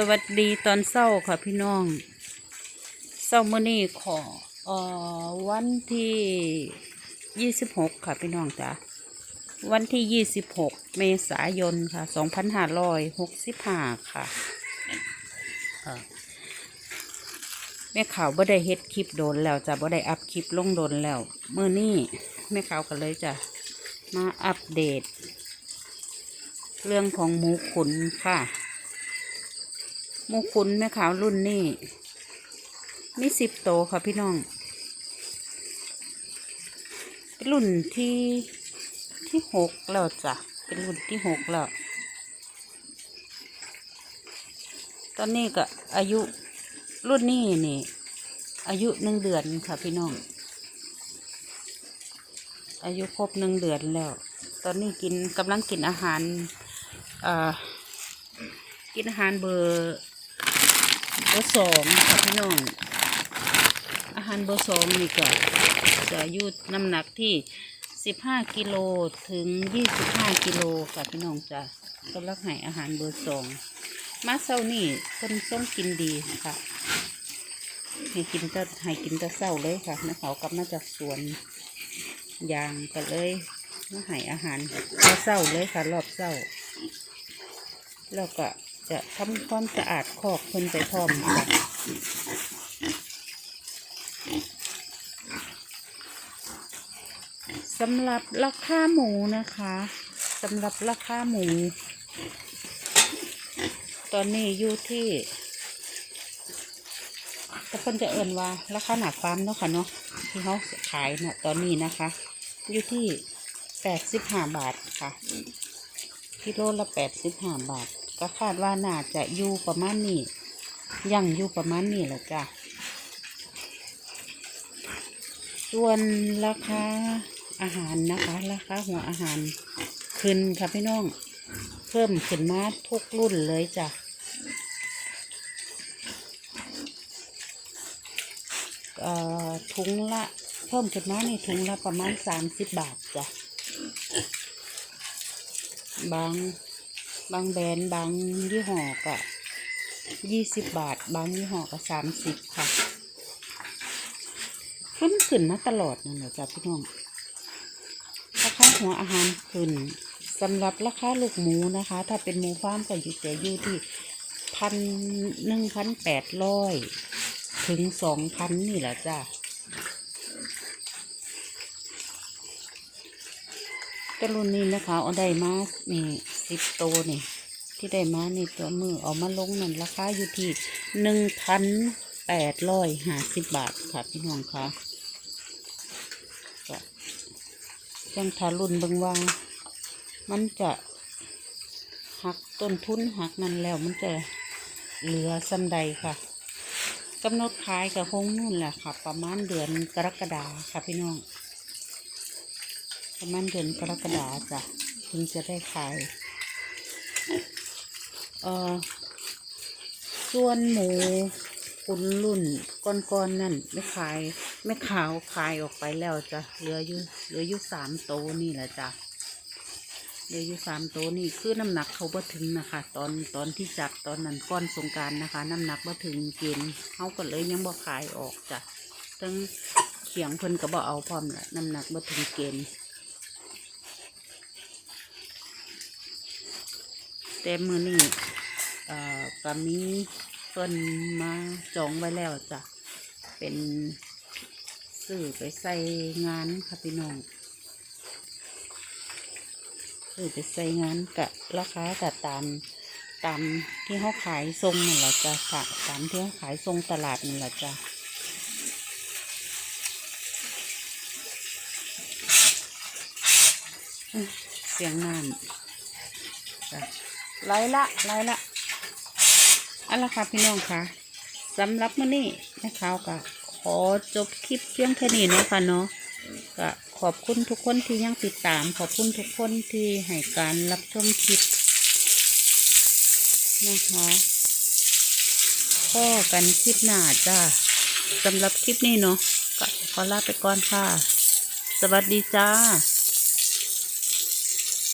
สวัสดีตอนเศร้าค่ะพี่น้อง เศร้ามื่อนี้ขอเอ่อวันที่ยี่สิบหกค่ะพี่น้องจ้ะวันที่ยี่สิบหกเมษายนค่ะสองพันห้าร้อยหกสิบห้าค่ะเอ่อแม่ข่าวบ่ได้เฮ็ดคลิปโดนแล้วจ้ะบ่ได้อัพคลิปลงโดนแล้วเมื่อนี้แม่ข่าวกันเลยจ้ะมาอัปเดต เรื่องของหมูขุนค่ะ หมูขุนแม่ขาวรุ่นนี่มีสิบโตค่ะพี่น้อง เป็นรุ่นที่ที่หกแล้วจ้ะ เป็นรุ่นที่หกแล้ว ตอนนี้ก็อายุรุ่นนี้นี่ อายุหนึ่งเดือนค่ะพี่น้อง อายุครบหนึ่งเดือนแล้ว ตอนนี้กินกำลังกินอาหารอ่ากินอาหารเบอร์ เบอร์สองค่ะพี่น้อง อาหารเบอร์สองนี่ก็จะอายุน้ำหนักที่สิบห้ากิโลถึงยี่สิบห้ากิโลค่ะพี่น้องจ้ะกำลังให้อาหารเบอร์สองมาเศร้านี่คนต้องกินดีค่ะให้กินแต่ให้กินแต่เศร้าเลยค่ะนะเขากลับมาจากสวนยางก็เลยมาให้อาหารแต่เศร้าเลยค่ะ รอบเศร้าแล้วก็ จะทำความสะอาดคอกเพิ่นไปพร้อมค่ะสำหรับราคาหมูนะคะสำหรับราคาหมู ตอนนี้อยู่ที่แต่คนจะเอ่นว่าราคาหนาฟาร์มเนาะค่ะเนาะที่เขาขายเนาะตอนนี้นะคะ อยู่ที่แปดสิบห้าบาทค่ะกิโลละแปดสิบห้าบาท ก็คาดว่าน่าจะอยู่ประมาณนี้ยังอยู่ประมาณนี้แหละจ้ะส่วนราคาอาหารนะคะ ราคาหัวอาหารขึ้นค่ะพี่น้อง เพิ่มขึ้นมาทุกรุ่นเลยจ้ะถุงละเพิ่มขึ้นมานี่ถุงละประมาณสามสิบบาทจ้ะบาง บางแบรนด์บางยี่ห้อก็ยี่สิบบาท บางยี่ห้อก็สามสิบค่ะขึ้นขึ้นมาตลอดนั่นแหละจ้ะพี่น้องราคาหัวอาหารขึ้นสำหรับราคาลูกหมูนะคะ ถ้าเป็นหมูฟาร์มก็อยู่จะอยู่ที่พันหนึ่งพันแปดร้อยถึงสองพันนี่แหละจ้ะ แต่รุ่นนี้นะคะเอาได้มานี่สิบโตวนี่ ที่ได้มานี่ตัวมือเอามาลงนั่นราคาอยู่ที่หนึ่งพันแปดร้อยห้าสิบบาทค่ะพี่น้องคะก็ยังทารุนเบางว่า มันจะหักต้นทุนหักนั่นแล้วมันจะเหลือสันใดค่ะกำหนดขายกับคงนู่นแหละค่ะ ประมาณเดือนกรกฎาค่ะพี่น้อง ประมาณเดือนกรกฎาจ้ะถึงจะได้ขายเอ่อส่วนหมูคุณรุ่นก้อนๆนั่นไม่ขายไม่ขาวขายออกไปแล้วจ้ะเหลืออยู่เหลืออยู่สามโตนี่แหละจ้ะเหลืออยู่สามโตนี่คือน้ำหนักเขาบ่ถึงนะคะ ตอนตอนที่จับตอนนั้นก้อนสงการนะคะ น้ำหนักบ่ถึงเกณฑ์เขาก็เลยยังบ่ขายออกจ้ะทั้งเขียงเพิ่นก็บ่เอาพร้อมแหละน้ำหนักบ่ถึงเกณฑ์ แต่มือนี่เอ่อก็มีเพิ่นมาจองไว้แล้วจ้ะ เป็นซื้อไปใส่งานค่ะพี่น้องซื้อไปใส่งานกะราคากะตามตามที่เขาขายทรงนั่แหละจ้ะตามที่เขาขายทรงตลาดนั่แหละจ้ะเสียงน้ำจ้ะ ไล่ละไล่ละเอะละค่ะพี่น้องค่ะสำหรับมื้อนี้แม่ขาวก็ขอจบคลิปเพียงแค่นี้เนาะค่ะเนาะก็ขอบคุณทุกคนที่ยังติดตาม ขอบคุณทุกคนที่ให้การรับชมคลิปนะคะพ่อกันคลิปหน้าจ้าสำหรับคลิปนี้เนาะก็ขอลาไปก่อนค่ะ สวัสดีจ้า